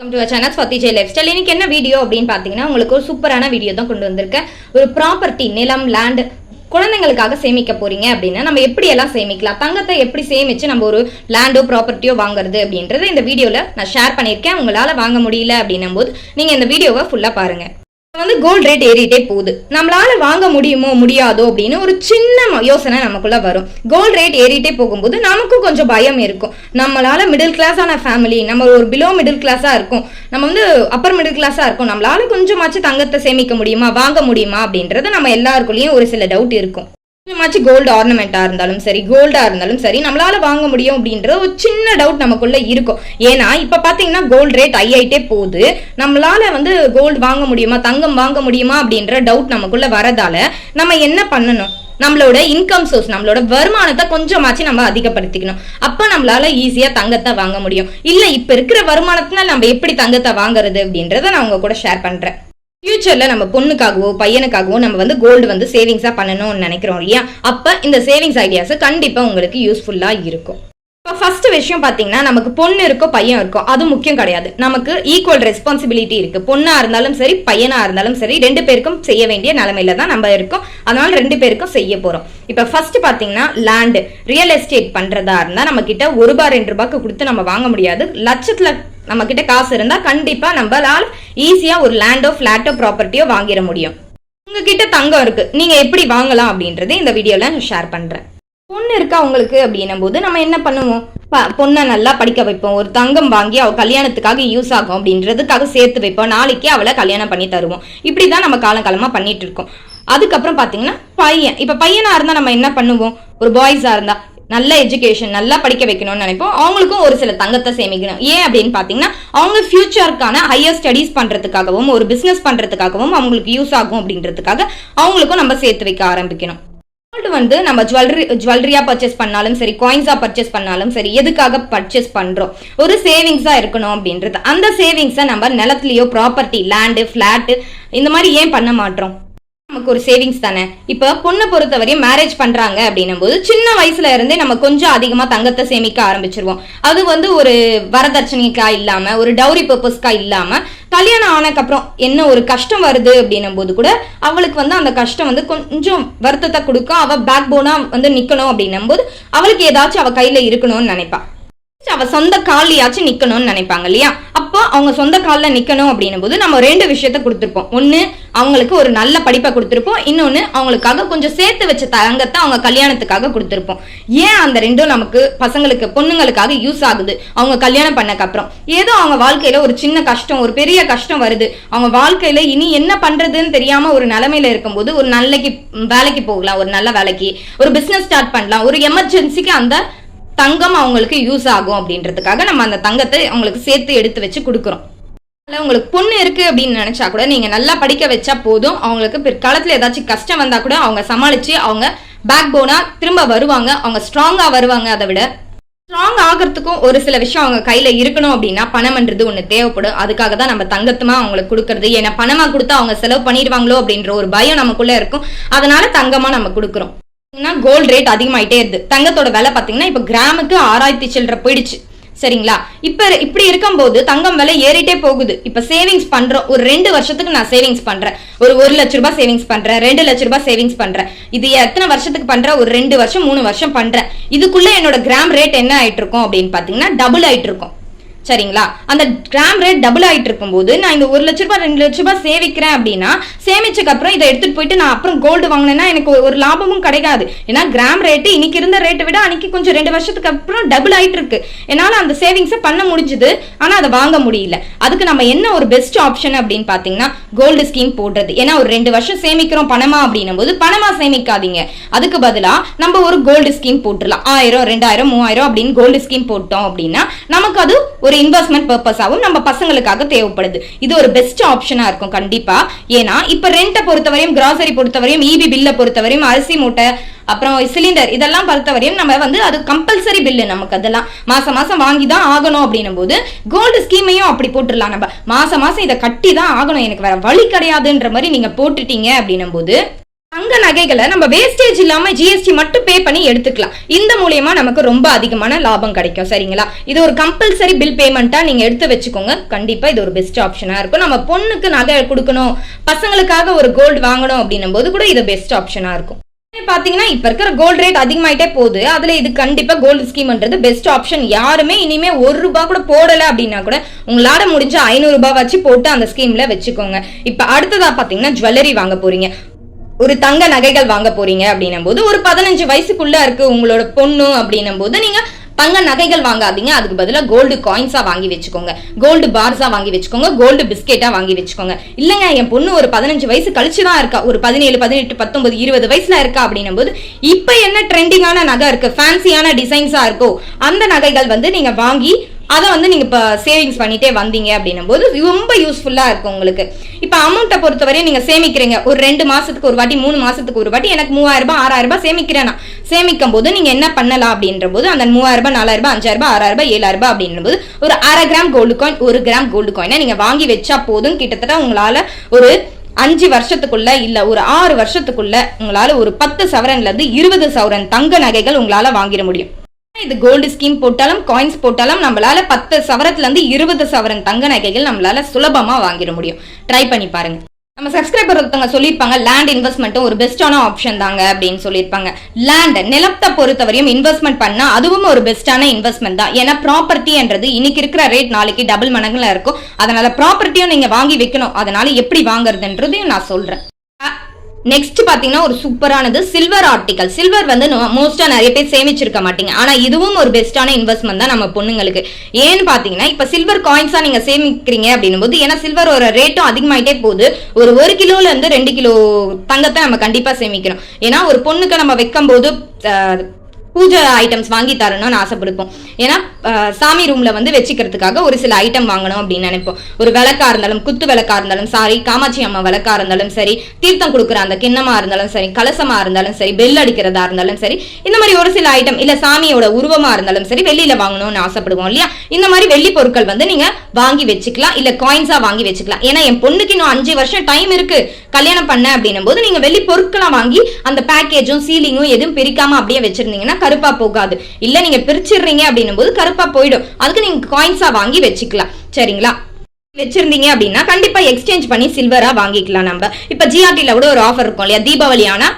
Welcome to channel Swathi Jai lifestyle இன்னைக்கு என்ன video அப்படின்னு பார்த்தீங்கன்னா உங்களுக்கு ஒரு சூப்பரான வீடியோ தான் கொண்டு வந்திருக்கேன். ஒரு ப்ராப்பர்ட்டி நிலம் லேண்ட் குழந்தைங்களுக்காக சேமிக்க போறீங்க அப்படின்னா நம்ம எப்படி எல்லாம் சேமிக்கலாம்? தங்கத்தை எப்படி சேமிச்சு நம்ம ஒரு லேண்டோ ப்ராப்பர்ட்டியோ வாங்குறது அப்படின்றத இந்த வீடியோவில் நான் ஷேர் பண்ணியிருக்கேன். உங்களால் வாங்க முடியல அப்படின்னும் போது நீங்கள் இந்த வீடியோவை ஃபுல்லாக பாருங்கள் வந்து கோல்ட் ரேட் ஏறிட்டே போகுது. நம்மளால வாங்க முடியுமோ முடியாதோ அப்படின்னு ஒரு சின்ன யோசனை நமக்குள்ள வரும். கோல்ட் ரேட் ஏறிட்டே போகும்போது நமக்கும் கொஞ்சம் பயம் இருக்கும். நம்மளால மிடில் கிளாஸான ஃபேமிலி நம்ம ஒரு பிலோ மிடில் கிளாஸா இருக்கும். நம்ம வந்து அப்பர் மிடில் கிளாஸா இருக்கும். நம்மளால கொஞ்சமாச்சும் தங்கத்தை சேமிக்க முடியுமா வாங்க முடியுமா அப்படின்றது நம்ம எல்லாருக்குள்ளேயும் ஒரு சில டவுட் இருக்கும். கொஞ்சமாச்சும் கோல்டு ஆர்னமெண்ட்டாக இருந்தாலும் சரி கோல்டாக இருந்தாலும் சரி நம்மளால வாங்க முடியும் அப்படின்ற ஒரு சின்ன டவுட் நமக்குள்ளே இருக்கும். ஏன்னா இப்போ பார்த்தீங்கன்னா கோல்டு ரேட் ஹை ஆயிட்டே போகுது. நம்மளால் வந்து கோல்டு வாங்க முடியுமா தங்கம் வாங்க முடியுமா அப்படின்ற டவுட் நமக்குள்ளே வரதால நம்ம என்ன பண்ணணும்? நம்மளோட இன்கம் சோர்ஸ் நம்மளோட வருமானத்தை கொஞ்சமாச்சும் நம்ம அதிகப்படுத்திக்கணும். அப்போ நம்மளால ஈஸியாக தங்கத்தை வாங்க முடியும். இல்லை இப்போ இருக்கிற வருமானத்தினால் நம்ம எப்படி தங்கத்தை வாங்குறது அப்படின்றத நான் உங்க கூட ஷேர் பண்ணுறேன் ஃபியூச்சரில் நம்ம பொண்ணுக்காகவோ பையனுக்காகவோ நம்ம வந்து கோல்டு வந்து சேவிங்ஸாக பண்ணணும்னு நினைக்கிறோம் இல்லையா? அப்போ இந்த சேவிங்ஸ் ஐடியாஸ் கண்டிப்பாக உங்களுக்கு யூஸ்ஃபுல்லாக இருக்கும். இப்போ ஃபர்ஸ்ட் விஷயம் பார்த்தீங்கன்னா நமக்கு பொண்ணு இருக்கோ பையன் இருக்கோ அது முக்கியம் கிடையாது. நமக்கு ஈக்குவல் ரெஸ்பான்சிபிலிட்டி இருக்குது பொண்ணாக இருந்தாலும் சரி பையனாக இருந்தாலும் சரி ரெண்டு பேருக்கும் செய்ய வேண்டிய நிலமையில தான் நம்ம இருக்கோம். அதனால ரெண்டு பேருக்கும் செய்ய போகிறோம் இப்போ ஃபர்ஸ்ட் பார்த்தீங்கன்னா லேண்டு ரியல் எஸ்டேட் பண்ணுறதா இருந்தால் நம்ம கிட்ட ஒரு ரூபாய் ரெண்டு ரூபாய்க்கு கொடுத்து நம்ம வாங்க முடியாது. லட்சத்தில் நம்மக்கிட்ட காசு இருந்தால் கண்டிப்பாக நம்மளால் ஈஸியாக ஒரு லேண்டோ ஃப்ளாட்டோ ப்ராப்பர்ட்டியோ வாங்கிட முடியும். உங்ககிட்ட தங்கம் இருக்குது நீங்கள் எப்படி வாங்கலாம் அப்படின்றத இந்த வீடியோவில் நான் ஷேர் பண்ணுறேன் பொண்ணு இருக்கா உங்களுக்கு அப்படின்னும் போது நம்ம என்ன பண்ணுவோம்? ப- பொண்ணை நல்லா படிக்க வைப்போம். ஒரு தங்கம் வாங்கி அவள் கல்யாணத்துக்காக யூஸ் ஆகும் அப்படின்றதுக்காக சேர்த்து வைப்போம். நாளைக்கு அவளை கல்யாணம் பண்ணி தருவோம். இப்படி தான் நம்ம காலங்காலமாக பண்ணிட்டு இருக்கோம். அதுக்கப்புறம் பார்த்தீங்கன்னா பையன். இப்போ பையனாக இருந்தால் நம்ம என்ன பண்ணுவோம்? ஒரு பாய்ஸாக இருந்தால் நல்ல எஜுகேஷன் நல்லா படிக்க வைக்கணும்னு நினைப்போம். அவங்களுக்கும் ஒரு சில தங்கத்தை சேமிக்கணும். ஏன் அப்படின்னு பாத்தீங்கன்னா அவங்க ஃபியூச்சருக்கான ஹையர் ஸ்டடீஸ் பண்றதுக்காகவும் ஒரு பிசினஸ் பண்றதுக்காகவும் அவங்களுக்கு யூஸ் ஆகும் அப்படின்றதுக்காக அவங்களுக்கும் நம்ம சேர்த்து வைக்க ஆரம்பிக்கணும். கோல்டு வந்து நம்ம ஜுவல்லரி ஜுவல்லரியா பர்ச்சேஸ் பண்ணாலும் சரி காயின்ஸா பர்ச்சேஸ் பண்ணாலும் சரி எதுக்காக பர்ச்சேஸ் பண்றோம்? ஒரு சேவிங்ஸா இருக்கணும் அப்படின்றது. அந்த சேவிங்ஸை நம்ம நிலத்துலையோ ப்ராப்பர்ட்டி லேண்டு ஃபிளாட்டு இந்த மாதிரி ஏன் பண்ண மாட்டோம்? நமக்கு ஒரு சேவிங்ஸ் தானே? இப்போ பொண்ணை பொறுத்தவரையும் மேரேஜ் பண்ணுறாங்க அப்படின்னும் போது சின்ன வயசுல இருந்தே நம்ம கொஞ்சம் அதிகமாக தங்கத்தை சேமிக்க ஆரம்பிச்சிருவோம். அது வந்து ஒரு வரதட்சணைக்கா இல்லாமல் ஒரு டவுரி பர்பஸ்க்கா இல்லாமல் கல்யாணம் ஆனக்கப்புறம் என்ன ஒரு கஷ்டம் வருது அப்படின்னும் போது கூட அவளுக்கு வந்து அந்த கஷ்டம் வந்து கொஞ்சம் வருத்தத்தை கொடுக்க அவள் பேக் போனாக வந்து நிற்கணும் அப்படின்னும் போது அவளுக்கு ஏதாச்சும் அவள் கையில் இருக்கணும்னு நினைப்பா. அவள் சொந்த காலியாச்சும் நிற்கணும்னு நினைப்பாங்க இல்லையா? கண்டிப்பாக அவங்க சொந்த காலில் நிற்கணும் அப்படின்னும் போது நம்ம ரெண்டு விஷயத்த கொடுத்துருப்போம். ஒன்று அவங்களுக்கு ஒரு நல்ல படிப்பை கொடுத்துருப்போம். இன்னொன்று அவங்களுக்காக கொஞ்சம் சேர்த்து வச்ச தங்கத்தை அவங்க கல்யாணத்துக்காக கொடுத்துருப்போம். ஏன் அந்த ரெண்டும் நமக்கு பசங்களுக்கு பொண்ணுங்களுக்காக யூஸ் ஆகுது? அவங்க கல்யாணம் பண்ணக்கப்புறம் ஏதோ அவங்க வாழ்க்கையில் ஒரு சின்ன கஷ்டம் ஒரு பெரிய கஷ்டம் வருது. அவங்க வாழ்க்கையில் இனி என்ன பண்ணுறதுன்னு தெரியாமல் ஒரு நிலமையில இருக்கும்போது ஒரு நல்லக்கு வேலைக்கு போகலாம் ஒரு நல்ல வேலைக்கு. ஒரு பிஸ்னஸ் ஸ்டார்ட் பண்ணலாம். ஒரு எமர்ஜென்சிக்கு அந்த தங்கம் அவங்களுக்கு யூஸ் ஆகும் அப்படின்றதுக்காக நம்ம அந்த தங்கத்தை அவங்களுக்கு சேர்த்து எடுத்து வச்சு கொடுக்குறோம். அதில் உங்களுக்கு பொண்ணு இருக்கு அப்படின்னு நினைச்சா கூட நீங்க நல்லா படிக்க வச்சா போதும். அவங்களுக்கு பிற்காலத்துல ஏதாச்சும் கஷ்டம் வந்தா கூட அவங்க சமாளிச்சு அவங்க பேக் போனா திரும்ப வருவாங்க. அவங்க ஸ்ட்ராங்கா வருவாங்க அதை விட. ஸ்ட்ராங் ஆகிறதுக்கும் ஒரு சில விஷயம் அவங்க கையில இருக்கணும் அப்படின்னா பணம்ன்றது ஒண்ணு தேவைப்படும். அதுக்காக தான் நம்ம தங்கத்துமா அவங்களுக்கு கொடுக்கறது. ஏன்னா பணமா கொடுத்தா அவங்க செலவு பண்ணிடுவாங்களோ அப்படின்ற ஒரு பயம் நமக்குள்ள இருக்கும். அதனால தங்கமா நம்ம கொடுக்குறோம். கோல்ட் ரேட் அதிகமாயிட்டே இருக்கு. தங்கத்தோட விலை பாத்தீங்கன்னா இப்ப கிராமுக்கு ஆறாயிரத்தி சில்லற போயிடுச்சு. சரிங்களா? இப்ப இப்படி இருக்கும்போது தங்கம் விலை ஏறிட்டே போகுது. இப்ப சேவிங்ஸ் பண்றோம். ஒரு ரெண்டு வருஷத்துக்கு நான் சேவிங்ஸ் பண்றேன். ஒரு ஒரு லட்ச ரூபாய் சேவிங்ஸ் பண்றேன். ரெண்டு லட்ச ரூபாய் சேவிங்ஸ் பண்றேன். இது எத்தனை வருஷத்துக்கு பண்றேன்? ஒரு ரெண்டு வருஷம் மூணு வருஷம் பண்றேன். இதுக்குள்ள என்னோட கிராம் ரேட் என்ன ஆயிட்டு இருக்கும் அப்படின்னு பாத்தீங்கன்னா டபுள் ஆயிட்டு இருக்கும். சரிங்களா? அந்த கிராம் ரேட் டபுள் ஆகிட்டு இருக்கும்போது நான் இந்த ஒரு லட்ச ரூபாய் ரெண்டு லட்ச ரூபாய் சேவிக்கிறேன் அப்படின்னா சேமிச்சதுக்கு அப்புறம் இதை எடுத்துட்டு போயிட்டு நான் அப்புறம் கோல்டு வாங்கினேன்னா எனக்கு ஒரு- லாபமும் கிடைக்காது. ஏன்னா கிராம் ரேட்டு இன்னைக்கு இருந்த ரேட்டை விட அன்னைக்கு கொஞ்சம் ரெண்டு வருஷத்துக்கு அப்புறம் டபுள் ஆகிட்டு இருக்கு. என்னால் அந்த சேவிங்ஸை பண்ண முடிஞ்சுது. ஆனால் அதை வாங்க முடியல. அதுக்கு நம்ம என்ன ஒரு பெஸ்ட் ஆப்ஷன் அப்படின்னு பார்த்தீங்கன்னா கோல்டு ஸ்கீம் போடுறது. ஏன்னா ஒரு ரெண்டு வருஷம் சேமிக்கிறோம் பணமா அப்படின்னும் போது பணமா சேமிக்காதீங்க. அதுக்கு பதிலாக நம்ம ஒரு கோல்டு ஸ்கீம் போட்டுடலாம். ஆயிரம் ரெண்டாயிரம் மூவாயிரம் அப்படின்னு கோல்டு ஸ்கீம் போட்டோம் அப்படின்னா நமக்கு அது ஒரு இன்வெஸ்ட்மெண்ட் பர்பஸாகவும் நம்ம பசங்களுக்காக தேவைப்படுது. இது ஒரு பெஸ்ட் ஆப்ஷனா இருக்கும் கண்டிப்பா. ஏன்னா இப்ப ரெண்ட்டை பொறுத்தவரையும் கிராசரி பொறுத்தவரையும் இபி பில்லை பொறுத்தவரையும் அரிசி மூட்டை அப்புறம் சிலிண்டர் இதெல்லாம் பொறுத்தவரையும் நம்ம வந்து அது கம்பல்சரி பில்லு நமக்கு அதெல்லாம். மாசம் மாசம் வாங்கி தான் ஆகணும் அப்படின்னும் போது கோல்டு ஸ்கீமையும் அப்படி போட்டுடலாம் நம்ம. மாசம் மாசம் இதை கட்டி தான் ஆகணும். எனக்கு வேற வழி கிடையாதுன்ற மாதிரி நீங்க போட்டுட்டீங்க அப்படின்னும் போது தங்க நகைகளை நம்ம வேஸ்டேஜ் இல்லாம ஜிஎஸ்டி மட்டும் பே பண்ணி எடுத்துக்கலாம். இந்த மூலியமா நமக்கு ரொம்ப அதிகமான லாபம் கிடைக்கும். சரிங்களா? இது ஒரு கம்பல்சரி பில் பேமெண்ட்டா நீங்க எடுத்து வச்சுக்கோங்க. கண்டிப்பா இது ஒரு பெஸ்ட் ஆப்ஷனா இருக்கும். நம்ம பொண்ணுக்கு நகை கொடுக்கணும். பசங்களுக்காக ஒரு கோல்டு வாங்கணும் அப்படின்னும் போது கூட இது பெஸ்ட் ஆப்ஷனா இருக்கும். பாத்தீங்கன்னா இப்ப இருக்கிற கோல்டு ரேட் அதிகமாயிட்டே போகுது. அதுல இது கண்டிப்பா கோல்டு ஸ்கீம்ன்றது பெஸ்ட் ஆப்ஷன் யாருமே இனிமே ஒரு ரூபாய் கூட போடல அப்படின்னா கூட உங்களால முடிஞ்ச ஐநூறு ரூபாய் வச்சு போட்டு அந்த ஸ்கீம்ல வச்சுக்கோங்க. இப்ப அடுத்ததா பாத்தீங்கன்னா ஜுவல்லரி வாங்க போறீங்க. ஒரு தங்க நகைகள் வாங்க போறீங்க அப்படின்னும் போது ஒரு பதினஞ்சு வயசுக்குள்ள இருக்கு உங்களோட பொண்ணு அப்படின்னும் போது நீங்க தங்க நகைகள் வாங்காதீங்க. அதுக்கு பதிலாக கோல்டு காயின்ஸாக வாங்கி வச்சுக்கோங்க. கோல்டு பார்ஸாக வாங்கி வச்சுக்கோங்க. கோல்டு பிஸ்கெட்டாக வாங்கி வச்சுக்கோங்க. இல்லைங்க என் பொண்ணு ஒரு பதினஞ்சு வயசு கழிச்சு தான் இருக்கா. ஒரு பதினேழு பதினெட்டு பத்தொன்பது இருபது வயசுல இருக்கா அப்படின்னும் போது இப்போ என்ன ட்ரெண்டிங்கான நகை இருக்குது ஃபேன்சியான டிசைன்ஸாக இருக்கோ அந்த நகைகள் வந்து நீங்கள் வாங்கி அதை வந்து நீங்கள் இப்போ சேவிங்ஸ் பண்ணிட்டே வந்தீங்க அப்படின்னும் போது ரொம்ப யூஸ்ஃபுல்லாக இருக்கும் உங்களுக்கு. இப்போ அமௌண்ட்டை பொறுத்தவரையும் நீங்கள் சேமிக்கிறீங்க. ஒரு ரெண்டு மாதத்துக்கு ஒரு வாட்டி மூணு மாதத்துக்கு ஒரு வாட்டி எனக்கு மூவாயிரம் ரூபாய் ஆறாயிரம் ரூபாய் சேமிக்கிறேன். நான் சேமிக்கும் போது நீங்க என்ன பண்ணலாம் அப்படின்ற போது அந்த மூவாயிரம் ரூபாய் நாலாயிரம் ரூபாய் அஞ்சாயிரம் ரூபாய் ஆறாயிரம் ரூபாய் ஏழாயிரம் ரூபாய் அப்படின்ற போது ஒரு அரை கிராம் கோல்டு காயின் ஒரு கிராம் கோல்டு காயினை நீங்க வாங்கி வச்சா போதும். கிட்டத்தட்ட உங்களால ஒரு அஞ்சு வருஷத்துக்குள்ள இல்ல ஒரு ஆறு வருஷத்துக்குள்ள உங்களால ஒரு பத்து சவரன்ல இருந்து இருபது சவரன் தங்க நகைகள் உங்களால வாங்கிட முடியும். இது கோல்டு ஸ்கீம் போட்டாலும் காயின்ஸ் போட்டாலும் நம்மளால பத்து சவரத்துல இருந்து இருபது சவரன் தங்க நகைகள் நம்மளால சுலபமா வாங்கிட முடியும். ட்ரை பண்ணி பாருங்க. நம்ம சப்ஸ்கிரைபர் ஒருத்தவங்க சொல்லியிருப்பாங்க லேண்ட் இன்வெஸ்ட்மெண்ட்டும் ஒரு பெஸ்டான ஆப்ஷன் தாங்க அப்படின்னு சொல்லியிருப்பாங்க. லேண்ட் நிலத்தை பொறுத்தவரையும் இன்வெஸ்ட்மெண்ட் பண்ணால் அதுவும் ஒரு பெஸ்டான இன்வெஸ்ட்மெண்ட் தான். ஏன்னா ப்ராப்பர்ட்டின்றது இன்னைக்கு இருக்கிற ரேட் நாளைக்கு டபுள் மடங்குல இருக்கும். அதனால ப்ராப்பர்ட்டியும் நீங்கள் வாங்கி வைக்கணும். அதனால எப்படி வாங்குறதுன்றதையும் நான் சொல்கிறேன் நெக்ஸ்ட் பார்த்தீங்கன்னா ஒரு சூப்பரானது சில்வர் ஆர்டிகல் சில்வர் வந்து மோஸ்ட்டாக நிறைய பேர் சேமிச்சிருக்க மாட்டீங்க. ஆனால் இதுவும் ஒரு பெஸ்ட்டான இன்வெஸ்ட்மெண்ட் தான் நம்ம பொண்ணுங்களுக்கு. ஏன்னு பார்த்தீங்கன்னா இப்போ சில்வர் காயின்ஸாக நீங்கள் சேமிக்கிறீங்க அப்படின்னும் போது ஏன்னா சில்வர் ஒரு ரேட்டும் அதிகமாயிட்டே போகுது. ஒரு ஒரு கிலோலேருந்து ரெண்டு கிலோ தங்கத்தை நம்ம கண்டிப்பாக சேமிக்கணும் ஏன்னா ஒரு பொண்ணுக்கு நம்ம வைக்கும் போது பூஜை ஐட்டம்ஸ் வாங்கி தரணும்னு ஆசைப்படுப்போம் ஏன்னா சாமி ரூம்ல வந்து வச்சுக்கிறதுக்காக ஒரு சில ஐட்டம் வாங்கணும் அப்படின்னு நினைப்போம். ஒரு விளக்கா இருந்தாலும் குத்து விளக்கா இருந்தாலும் சாரி காமாட்சி அம்மா விளக்கா இருந்தாலும் சரி தீர்த்தம் கொடுக்குற அந்த கிண்ணமா இருந்தாலும் சரி கலசமா இருந்தாலும் சரி பெல் அடிக்கிறதா இருந்தாலும் சரி இந்த மாதிரி ஒரு சில ஐட்டம் இல்ல சாமியோட உருவமா இருந்தாலும் சரி வெளியில வாங்கணும்னு ஆசைப்படுவோம் இல்லையா? இந்த மாதிரி வெள்ளி பொருட்கள் வந்து நீங்க வாங்கி வச்சுக்கலாம் இல்ல காயின்ஸா வாங்கி வச்சுக்கலாம். ஏன்னா என் பொண்ணுக்கு இன்னும் அஞ்சு வருஷம் டைம் இருக்கு. கல்யாணம் பண்ண அப்படின்னும் போது நீங்க வெள்ளி பொருட்களா வாங்கி அந்த பேக்கேஜும் சீலிங்கும் எதுவும் பிரிக்காம அப்படியே வச்சிருந்தீங்கன்னா கருப்பா போகாது. இல்ல நீங்க பிரிச்சிடுறீங்க அப்படின்னும் போது கருப்பா போயிடும். அதுக்கு நீங்க காயின்ஸா வாங்கி வச்சுக்கலாம். சரிங்களா? வச்சிருந்தீங்க அப்படின்னா கண்டிப்பா எக்ஸ்சேஞ்ச் பண்ணி சில்வரா வாங்கிக்கலாம் நம்ம. இப்ப ஜிஆர்டில கூட ஒரு ஆஃபர் இருக்கும் இல்லையா? தீபாவளி ஆனா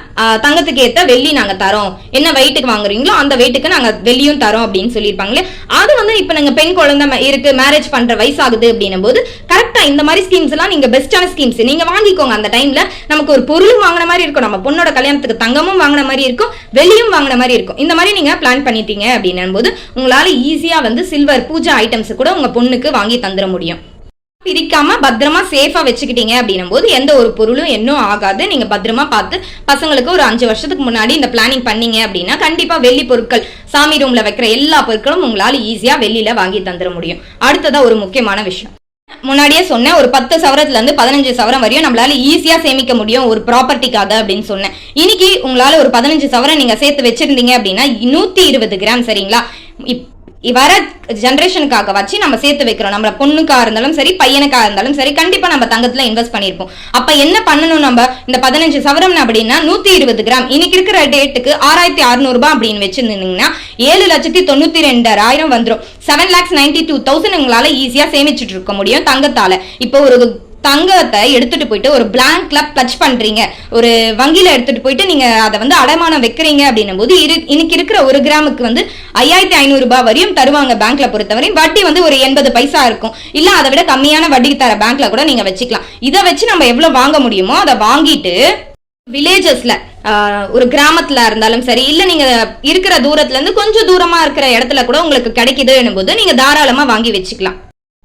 தங்கத்துக்கு ஏத்த வெள்ளி நாங்க தரோம். என்ன வெயிட்டுக்கு வாங்குறீங்களோ அந்த வெயிட்டுக்கு நாங்க வெள்ளியும் தரோம் அப்படின்னு சொல்லியிருப்பாங்களே அது வந்து இப்ப நாங்க பெண் குழந்தை இருக்கு மேரேஜ் பண்ற வயசாகுது அப்படின்னும் போது கரெக்டா இந்த மாதிரி ஸ்கீம்ஸ் எல்லாம் நீங்க பெஸ்டான ஸ்கீம்ஸ் நீங்க வாங்கிக்கோங்க. அந்த டைம்ல நமக்கு ஒரு பொருளும் வாங்கின மாதிரி இருக்கும். நம்ம பொண்ணோட கல்யாணத்துக்கு தங்கமும் வாங்கின மாதிரி இருக்கும். வெளியும் வாங்கின மாதிரி இருக்கும். இந்த மாதிரி நீங்க பிளான் பண்ணிட்டீங்க அப்படின்னும் போது உங்களால ஈஸியா வந்து சில்வர் பூஜா ஐட்டம்ஸ் கூட உங்க பொண்ணுக்கு வாங்கி தந்துட முடியும். பிரிக்காம பத்திரமா சேஃபா வச்சுக்கிட்டீங்க அப்படின்னும் போது எந்த ஒரு பொருளும் இன்னும் ஆகாது. நீங்க பத்திரமா பார்த்து பசங்களுக்கு ஒரு அஞ்சு வருஷத்துக்கு முன்னாடி இந்த பிளானிங் பண்ணீங்க அப்படின்னா கண்டிப்பா வெள்ளி பொருட்கள் சாமி ரூம்ல வைக்கிற எல்லா பொருட்களும் உங்களால ஈஸியா வெளியில வாங்கி தந்துட முடியும். அடுத்ததா ஒரு முக்கியமான விஷயம். முன்னாடியே சொன்னேன் ஒரு பத்து சவரத்துல இருந்து பதினஞ்சு சவரம் வரையும் நம்மளால ஈஸியா சேமிக்க முடியும் ஒரு ப்ராப்பர்ட்டிக்காக அப்படின்னு சொன்னேன். இன்னைக்கு உங்களால ஒரு பதினஞ்சு சவரம் நீங்க சேர்த்து வச்சிருந்தீங்க அப்படின்னா நூத்தி இருபது கிராம் சரிங்களா? இப் வர ஜென்ரேஷனுக்காக வச்சு நம்ம சேர்த்து வைக்கிறோம். நம்ம பொண்ணுக்கா இருந்தாலும் சரி பையனுக்கா இருந்தாலும் சரி கண்டிப்பா நம்ம தங்கத்துல இன்வெஸ்ட் பண்ணிருப்போம் அப்ப என்ன பண்ணணும் நம்ம? இந்த பதினஞ்சு சவரம் அப்படின்னா நூத்தி இருபது கிராம். இன்னைக்கு இருக்கிற டேட்டுக்கு ஆறாயிரத்தி அறுநூறு ரூபாய் அப்படின்னு வச்சிருந்தீங்கன்னா ஏழு லட்சத்தி தொண்ணூத்தி ரெண்டாயிரம் வந்துடும் seven lakhs ninety two thousand உங்களால ஈஸியா சேமிச்சுட்டு இருக்க முடியும் தங்கத்தால. இப்போ ஒரு தங்கத்தை எடுத்துட்டு போயிட்டு ஒரு பிளாங்க்ல பிளச் பண்றீங்க. ஒரு வங்கியில எடுத்துட்டு போயிட்டு நீங்க அதை வந்து அடமானம் வைக்கிறீங்க அப்படின்னும் போது இரு இன்னைக்கு இருக்கிற ஒரு கிராமுக்கு வந்து ஐயாயிரத்தி ஐநூறு ரூபாய் வரையும் தருவாங்க பேங்க்ல பொறுத்தவரையும். வட்டி வந்து ஒரு எண்பது பைசா இருக்கும். இல்ல அதை விட கம்மியான வட்டி தர பேங்க்ல கூட நீங்க வச்சுக்கலாம். இதை வச்சு நம்ம எவ்வளவு வாங்க முடியுமோ அதை வாங்கிட்டு வில்லேஜஸ்ல ஒரு கிராமத்துல இருந்தாலும் சரி இல்ல நீங்க இருக்கிற தூரத்துல இருந்து கொஞ்சம் தூரமா இருக்கிற இடத்துல கூட உங்களுக்கு கிடைக்குதுன்னும் போது நீங்க தாராளமா வாங்கி வச்சுக்கலாம்.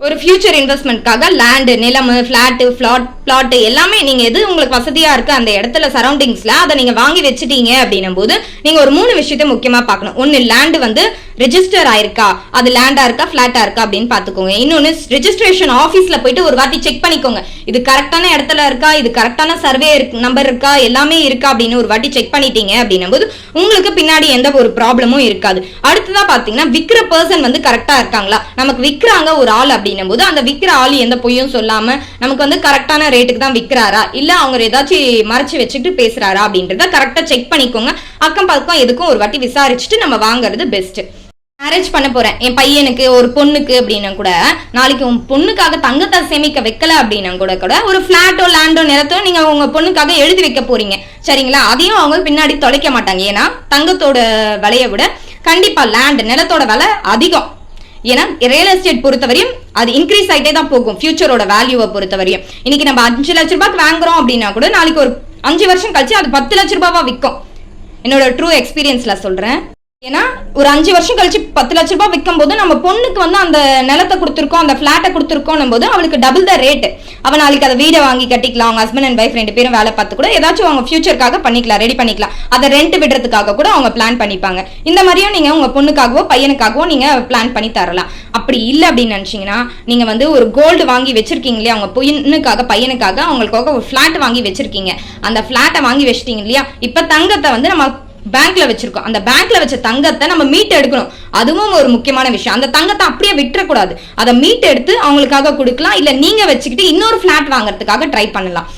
ஒரு ஃபியூச்சர் இன்வெஸ்ட்மெண்ட்காக லேண்டு நிலம் ஃப்ளாட்டு ஃப்ளாட் பிளாட் எல்லாமே நீங்கள் எது உங்களுக்கு வசதியாக இருக்குது அந்த இடத்துல சரௌண்டிங்ஸில் அதை நீங்கள் வாங்கி வச்சுட்டீங்க அப்படின்னும் போது நீங்கள் ஒரு மூணு விஷயத்த முக்கியமாக பார்க்கணும். ஒன்று லேண்டு வந்து ரெஜிஸ்டர் ஆயிருக்கா? அது லேண்டா இருக்கா பிளாட்டா இருக்கா அப்படின்னு பாத்துக்கோங்க இன்னொன்னு ரெஜிஸ்ட்ரேஷன் ஆபீஸ்ல போயிட்டு ஒரு வாட்டி செக் பண்ணிக்கோங்க. இது கரெக்டான இடத்துல இருக்கா? இது கரெக்டான சர்வே நம்பர் இருக்கா? எல்லாமே இருக்கா அப்படின்னு ஒரு வாட்டி செக் பண்ணிட்டீங்க அப்படின்னும் போது உங்களுக்கு பின்னாடி எந்த ஒரு ப்ராப்ளமும் இருக்காது. அடுத்ததா பாத்தீங்கன்னா விக்கிற பர்சன் வந்து கரெக்டா இருக்காங்களா? நமக்கு விக்கிறாங்க ஒரு ஆள் அப்படின்னும் போது அந்த விக்கிற ஆள் எந்த பொய்யும் சொல்லாம நமக்கு வந்து கரெக்டான ரேட்டுக்கு தான் விக்கிறாரா? இல்ல அவங்க ஏதாச்சும் மறைச்சு வச்சுட்டு பேசுறாரா அப்படின்றத கரெக்டா செக் பண்ணிக்கோங்க. அக்கம் பக்கம் எதுக்கும் ஒரு வாட்டி விசாரிச்சுட்டு நம்ம வாங்குறது பெஸ்ட் மேரேஜ் பண்ண போறேன். என் பையனுக்கு ஒரு பொண்ணுக்கு அப்படின்னா கூட நாளைக்கு உன் பொண்ணுக்காக தங்கத்தை சேமிக்க வைக்கல அப்படின்னா கூட கூட ஒரு பிளாட்டோ லேண்டோ நிலத்தோ நீங்க உங்க பொண்ணுக்காக எழுதி வைக்க போறீங்க. சரிங்களா? அதையும் அவங்க பின்னாடி தொலைக்க மாட்டாங்க. ஏன்னா தங்கத்தோட விலையை விட கண்டிப்பா லேண்ட் நிலத்தோட விலை அதிகம். ஏன்னா ரியல் எஸ்டேட் பொறுத்தவரையும் அது இன்க்ரீஸ் ஆகிட்டே தான் போகும். ஃபியூச்சரோட வேல்யூவை பொறுத்தவரையும். இன்னைக்கு நம்ம அஞ்சு லட்ச ரூபாய்க்கு வாங்குறோம் அப்படின்னா கூட நாளைக்கு ஒரு அஞ்சு வருஷம் கழிச்சு அது பத்து லட்ச ரூபாவா விற்கும் என்னோட ட்ரூ எக்ஸ்பீரியன்ஸ்ல சொல்றேன். ஏன்னா ஒரு அஞ்சு வருஷம் கழிச்சு பத்து லட்ச ரூபாய் விற்கும் போது நம்ம பொண்ணுக்கு வந்து அந்த நிலத்தை கொடுத்துருக்கோம் அந்த ஃபிளாட்டை கொடுத்துருக்கோம் போது அவளுக்கு டபுள் த ரேட் அவன் நாளைக்கு அதை வீடை வாங்கி கட்டிக்கலாம் அவங்க ஹஸ்பண்ட் அண்ட் ஒய்ஃப் ரெண்டு பேரும் வேலை பார்த்து கூட ஏதாச்சும் அவங்க ஃபியூச்சருக்காக பண்ணிக்கலாம் ரெடி பண்ணிக்கலாம். அதை ரெண்ட் விடுறதுக்காக கூட அவங்க பிளான் பண்ணிப்பாங்க. இந்த மாதிரியும் நீங்க உங்க பொண்ணுக்காகவோ பையனுக்காகவோ நீங்க பிளான் பண்ணி தரலாம். அப்படி இல்லை அப்படின்னு நினைச்சீங்கன்னா நீங்க வந்து ஒரு கோல்டு வாங்கி வச்சிருக்கீங்க இல்லையா? அவங்க பொண்ணுக்காக பையனுக்காக அவங்களுக்காக ஒரு ஃபிளாட் வாங்கி வச்சிருக்கீங்க. அந்த ஃபிளாட்டை வாங்கி வச்சிட்டீங்க இல்லையா? இப்ப தங்கத்தை வந்து நம்ம பேங்க்ல வச்சிருக்கோம். அந்த பேங்க்ல வச்ச தங்கத்தை நம்ம மீட்டு எடுக்கணும். அதுவும் ஒரு முக்கியமான விஷயம். அந்த தங்கத்தை அப்படியே விட்டுறக்கூடாது. அதை மீட்டு எடுத்து அவங்களுக்காக கொடுக்கலாம். இல்ல நீங்க வச்சுக்கிட்டு இன்னொரு ஃபிளாட் வாங்குறதுக்காக ட்ரை பண்ணலாம்.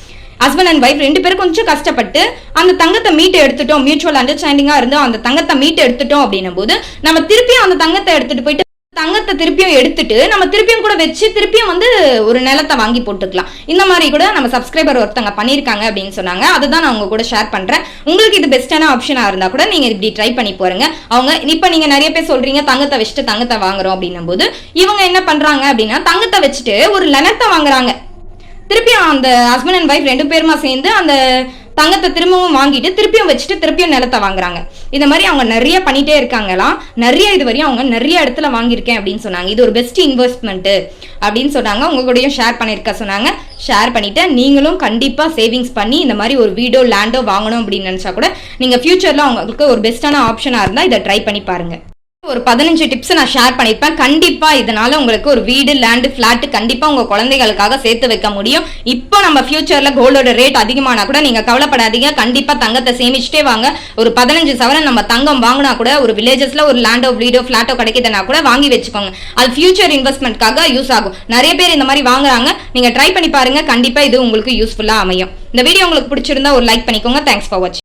ஹஸ்பண்ட் அண்ட் ஒய்ஃப் ரெண்டு பேரும் கொஞ்சம் கஷ்டப்பட்டு அந்த தங்கத்தை மீட்டு எடுத்துட்டோம். மியூச்சுவல் அண்டர்ஸ்டாண்டிங்கா இருந்து அந்த தங்கத்தை மீட்டு எடுத்துட்டோம் அப்படின்னும் போது நம்ம திருப்பியும் அந்த தங்கத்தை எடுத்துட்டு போயிட்டு தங்கத்தை திருப்பியும் எடுத்துட்டு நம்ம திருப்பியும் கூட வச்சு திருப்பியும் வந்து ஒரு நிலத்தை வாங்கி போட்டுக்கலாம். இந்த மாதிரி கூட நம்ம சப்ஸ்கிரைபர் ஒருத்தங்க பண்ணியிருக்காங்க அப்படின்னு சொன்னாங்க. அதுதான் நான் உங்க கூட ஷேர் பண்றேன். உங்களுக்கு இது பெஸ்ட்டான ஆப்ஷனா இருந்தா கூட நீங்க இப்படி ட்ரை பண்ணி போறீங்க அவங்க இப்ப நீங்க நிறைய பேர் சொல்றீங்க தங்கத்தை வச்சுட்டு தங்கத்தை வாங்குறோம் அப்படின்னும் போது இவங்க என்ன பண்றாங்க அப்படின்னா தங்கத்தை வச்சுட்டு ஒரு நிலத்தை வாங்குறாங்க. திருப்பியும் அந்த ஹஸ்பண்ட் அண்ட் ஒய்ஃப் ரெண்டு பேருமா சேர்ந்து அந்த தங்கத்தை திரும்பவும் வாங்கிட்டு திருப்பியும் வச்சுட்டு திருப்பியும் நிலத்தை வாங்குறாங்க. இந்த மாதிரி அவங்க நிறைய பண்ணிட்டே இருக்காங்களாம் நிறைய இது வரையும் அவங்க நிறைய இடத்துல வாங்கியிருக்கேன் அப்படின்னு சொன்னாங்க. இது ஒரு பெஸ்ட் இன்வெஸ்ட்மெண்ட் அப்படின்னு சொன்னாங்க. உங்க கூடயும் ஷேர் பண்ணியிருக்க சொன்னாங்க. ஷேர் பண்ணிட்டேன் நீங்களும் கண்டிப்பாக சேவிங்ஸ் பண்ணி இந்த மாதிரி ஒரு வீடோ லேண்டோ வாங்கணும் அப்படின்னு நினச்சா கூட நீங்கள் ஃபியூச்சரில் அவங்களுக்கு ஒரு பெஸ்ட்டான ஆப்ஷனாக இருந்தால் இதை ட்ரை பண்ணி பாருங்க. ஒரு பதினஞ்சு டிப்ஸ் நான் ஷேர் பண்ணியிருப்பேன் கண்டிப்பா இதனால உங்களுக்கு ஒரு வீடு லேண்டு ஃபிளாட் கண்டிப்பா உங்க குழந்தைகளுக்காக சேர்த்து வைக்க முடியும். இப்போ நம்ம ஃபியூச்சர்ல கோல்டோட ரேட் அதிகமானா கூட நீங்க கவலைப்படாதீங்க. கண்டிப்பா தங்கத்தை சேமிச்சுட்டே வாங்க. ஒரு பதினஞ்சு சவரன் நம்ம தங்கம் வாங்கினா கூட ஒரு வில்லேஜஸ்ல ஒரு லேண்டோ வீடோ ஃபிளாட்டோ கிடைக்குதுன்னா கூட வாங்கி வச்சுக்கோங்க. அது ஃபியூச்சர் இன்வெஸ்ட்மெண்ட்காக யூஸ் ஆகும். நிறைய பேர் இந்த மாதிரி வாங்குறாங்க. நீங்க ட்ரை பண்ணி பாருங்க. கண்டிப்பா இது உங்களுக்கு யூஸ்ஃபுல்லா அமையும். இந்த வீடியோ உங்களுக்கு பிடிச்சிருந்தா ஒரு லைக் பண்ணிக்கோங்க. தேங்க்ஸ் ஃபார் வாட்சிங்